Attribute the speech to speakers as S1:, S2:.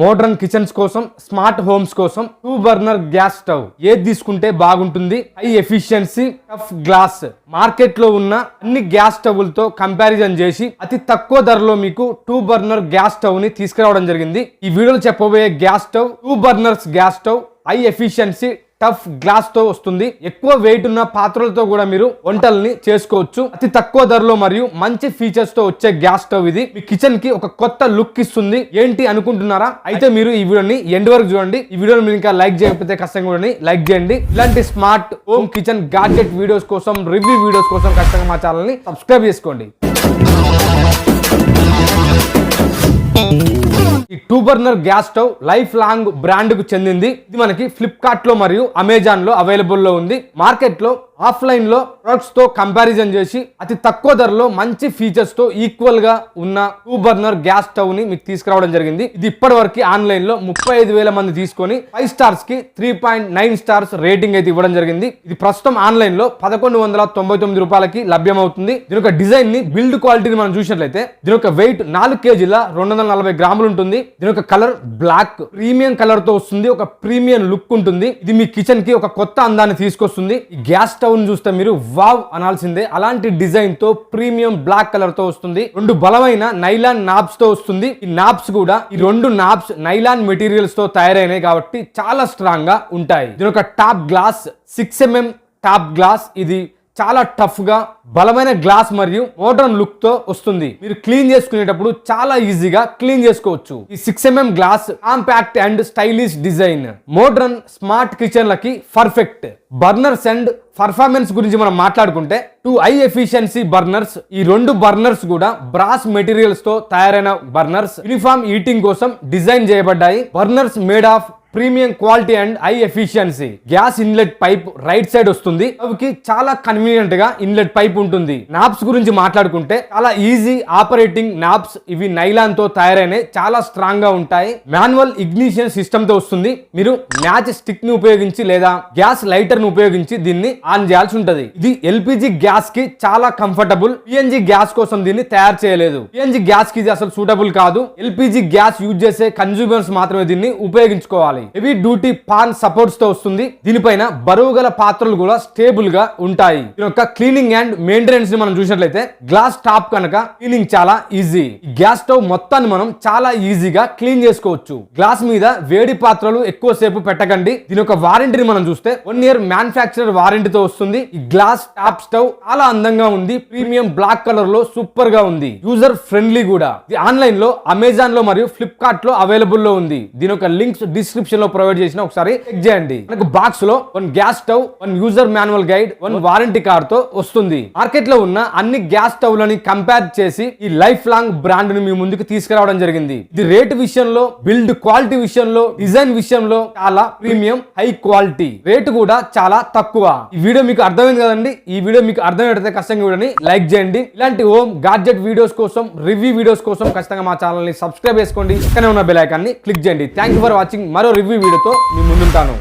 S1: Modern kitchens కోసం smart homes కోసం two burner gas stove. ఏది తీసుకుంటే బాగుంటుంది? High efficiency tough glass. మార్కెట్లో ఉన్న అన్ని గ్యాస్ స్టవ్లతో కంపారిజన్ చేసి అతి తక్కువ ధరలో మీకు టూ బర్నర్ గ్యాస్ స్టవ్ని తీసుకురావడం జరిగింది. ఈ వీడియోలో చెప్పబోయే gas stove two burners gas stove high efficiency tough గ్లాస్తో వస్తుంది. ఎక్కువ వెయిట్ ఉన్న పాత్రలతో కూడా మీరు వంటల్ని చేసుకోవచ్చు. అతి తక్కువ ధరలో మరియు మంచి ఫీచర్స్తో వచ్చే గ్యాస్ స్టవ్ ఇది. మీ కిచెన్కి ఒక కొత్త లుక్ ఇస్తుంది. ఏంటి అనుకుంటున్నారా? అయితే మీరు ఈ వీడియోని ఎండ్ వరకు చూడండి. ఈ వీడియోని మీరు ఇంకా లైక్ చేయకపోతే కష్టంగా కూడా లైక్ చేయండి. ఇలాంటి smart home kitchen gadget videos కోసం రివ్యూ వీడియోస్ కోసం కష్టంగా మా ఛానల్ని సబ్స్క్రైబ్ చేసుకోండి. ఈ two burner gas stove life long బ్రాండ్కు చెందింది. ఇది మనకి ఫ్లిప్కార్ట్లో మరియు అమెజాన్లో అవైలబుల్లో ఉంది. మార్కెట్లో ఆఫ్లైన్లో ప్రొడక్ట్స్తో కంపారిజన్ చేసి అతి తక్కువ ధరలో మంచి ఫీచర్స్తో ఈక్వల్గా ఉన్న టూ బర్నర్ గ్యాస్ స్టవ్ని మీకు తీసుకురావడం జరిగింది. ఇది ఇప్పటి వరకు ముప్పై ఐదు వేల మంది తీసుకొని five స్టార్స్కి three point nine stars rating అయితే ఇవ్వడం జరిగింది. ఇది ప్రస్తుతం ఆన్లైన్లో పదకొండు వందల తొంభై తొమ్మిది రూపాయలకి లభ్యమవుతుంది. దీని యొక్క డిజైన్ని బిల్డ్ క్వాలిటీని మనం చూసినట్లయితే దీని యొక్క వెయిట్ నాలుగు కేజీల రెండు వందల నలభై గ్రాములు ఉంటుంది. దీని యొక్క కలర్ బ్లాక్ ప్రీమియం కలర్తో వస్తుంది. ఒక ప్రీమియం లుక్ ఉంటుంది. ఇది మీ కిచెన్కి ఒక కొత్త అందాన్ని తీసుకొస్తుంది. ఈ గ్యాస్ స్టవ్ ని చూస్తే మీరు వావ్ అనాల్సిందే. అలాంటి డిజైన్తో ప్రీమియం బ్లాక్ కలర్తో వస్తుంది. రెండు బలమైన నైలాన్ నాబ్స్తో వస్తుంది. ఈ నాబ్స్ కూడా ఈ రెండు నాబ్స్ నైలాన్ మెటీరియల్స్తో తయారైనాయి కాబట్టి చాలా స్ట్రాంగ్గా ఉంటాయి. దీని ఒక top glass six mm top glass. ఇది చాలా టఫ్గా బలమైన గ్లాస్ మరియు మోడర్న్ లుక్తో వస్తుంది. మీరు క్లీన్ చేసుకునేటప్పుడు చాలా ఈజీగా క్లీన్ చేసుకోవచ్చు. ఈ six mm glass compact and stylish design. Modern smart కిచెన్లకి perfect. Burners and performance గురించి మనం మాట్లాడుకుంటే టూ హై ఎఫిషియన్సీ బర్నర్స్ ఈ రెండు బర్నర్స్ కూడా బ్రాస్ మెటీరియల్స్తో తయారైన బర్నర్స్. యూనిఫామ్ ఈటింగ్ కోసం డిజైన్ చేయబడ్డాయి. Burners made of premium quality and high efficiency. Gas inlet pipe right side వస్తుంది. అవికి చాలా కన్వీనియంట్గా ఇన్లెట్ పైప్ ఉంటుంది. నాప్స్ గురించి మాట్లాడుకుంటే చాలా ఈజీ ఆపరేటింగ్ నాప్స్ ఇవి నైలాన్తో తయారైనవి. చాలా స్ట్రాంగ్గా ఉంటాయి. మాన్యువల్ ఇగ్నిషన్ సిస్టమ్తో వస్తుంది. మీరు మ్యాచ్ స్టిక్ని ఉపయోగించి లేదా గ్యాస్ లైటర్ని ఉపయోగించి దీన్ని ఆన్ చేయాల్సి ఉంటది. ఇది ఎల్పిజి గ్యాస్కి చాలా కంఫర్టబుల్ పిఎన్జి గ్యాస్ కోసం దీన్ని తయారు చేయలేదు. పిఎన్జి గ్యాస్కి ఇది అసలు సూటబుల్ కాదు. ఎల్పిజి గ్యాస్ యూజ్ చేసే కన్జ్యూమర్స్ మాత్రమే దీన్ని ఉపయోగించుకోవాలి. హెవీ డ్యూటీ పాన్ సపోర్ట్స్తో వస్తుంది. దీనిపైన బరువు గల పాత్రలు కూడా స్టేబుల్గా ఉంటాయి. దీని యొక్క క్లీనింగ్ అండ్ మెయింటెనెన్స్ని మనం చూసినట్లయితే గ్లాస్ టాప్ కనుక క్లీనింగ్ చాలా ఈజీ గ్యాస్ స్టవ్ మొత్తాన్ని మనం చాలా ఈజీగా క్లీన్ చేసుకోవచ్చు. గ్లాస్ మీద వేడి పాత్రలు ఎక్కువ సేపు పెట్టకండి. దీని యొక్క వారంటీని మనం చూస్తే వన్ ఇయర్ మ్యానుఫాక్చరర్ వారంటీతో వస్తుంది. ఈ గ్లాస్ టాప్ స్టవ్ చాలా అందంగా ఉంది. ప్రీమియం బ్లాక్ కలర్లో సూపర్గా ఉంది. యూజర్ ఫ్రెండ్లీ కూడా. ఇది ఆన్లైన్లో అమెజాన్లో మరియు ఫ్లిప్కార్ట్లో అవైలబుల్లో ఉంది. దీని యొక్క లింక్స్ డిస్క్రిప్షన్ లో ప్రొవైడ్ చేసిన ఒకసారి చెక్ చేయండి. మనకు బాక్స్లో one gas stove one user manual guide one warranty కార్డ్తో వస్తుంది. మార్కెట్లో ఉన్న అన్ని గ్యాస్ స్టవ్ లని కంపేర్ చేసి ఈ లైఫ్ లాంగ్ బ్రాండ్ని మీ ముందుకు తీసుకురావడం జరిగింది. ఇది రేట్ విషయంలో బిల్డ్ క్వాలిటీ విషయంలో డిజైన్ విషయంలో చాలా ప్రీమియం హై క్వాలిటీ రేటు కూడా చాలా తక్కువ. ఈ వీడియో మీకు అర్థమైంది కదండి? ఈ వీడియో మీకు అర్థమైతే కష్టంగా వీడియోని లైక్ చేయండి. ఇలాంటి హోమ్ గాడ్జెట్ వీడియోస్ కోసం రివ్యూ వీడియోస్ కోసం ఖచ్చితంగా మా ఛానల్ని సబ్స్క్రైబ్ చేసుకోండి. పక్కనే ఉన్న బెల్ ఐకాన్ని క్లిక్ చేయండి. థ్యాంక్ యూ ఫర్ వాచింగ్ మరో రివ్యూ వీడియోతో మీ ముందుంటాను.